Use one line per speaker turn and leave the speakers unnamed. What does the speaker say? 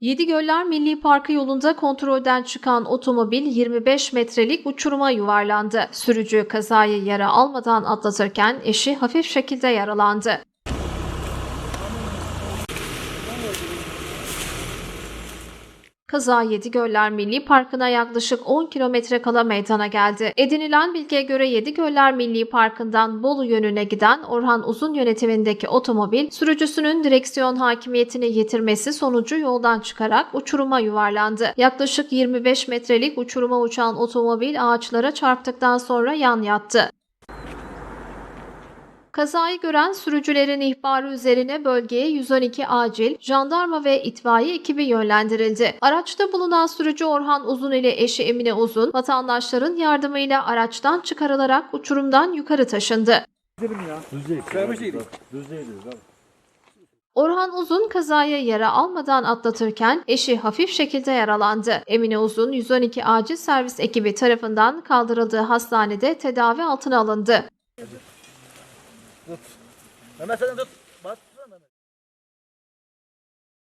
Yedigöller Milli Parkı yolunda kontrolden çıkan otomobil 25 metrelik uçuruma yuvarlandı. Sürücü kazayı yara almadan atlatırken eşi hafif şekilde yaralandı. Kaza Yedigöller Milli Parkı'na yaklaşık 10 kilometre kala meydana geldi. Edinilen bilgiye göre Yedigöller Milli Parkı'ndan Bolu yönüne giden Orhan Uzun yönetimindeki otomobil sürücüsünün direksiyon hakimiyetini yitirmesi sonucu yoldan çıkarak uçuruma yuvarlandı. Yaklaşık 25 metrelik uçuruma uçan otomobil ağaçlara çarptıktan sonra yan yattı. Kazayı gören sürücülerin ihbarı üzerine bölgeye 112 acil, jandarma ve itfaiye ekibi yönlendirildi. Araçta bulunan sürücü Orhan Uzun ile eşi Emine Uzun, vatandaşların yardımıyla araçtan çıkarılarak uçurumdan yukarı taşındı. Orhan Uzun kazaya yara almadan atlatırken eşi hafif şekilde yaralandı. Emine Uzun 112 acil servis ekibi tarafından kaldırıldığı hastanede tedavi altına alındı.
Mehmet sen tut. Bas.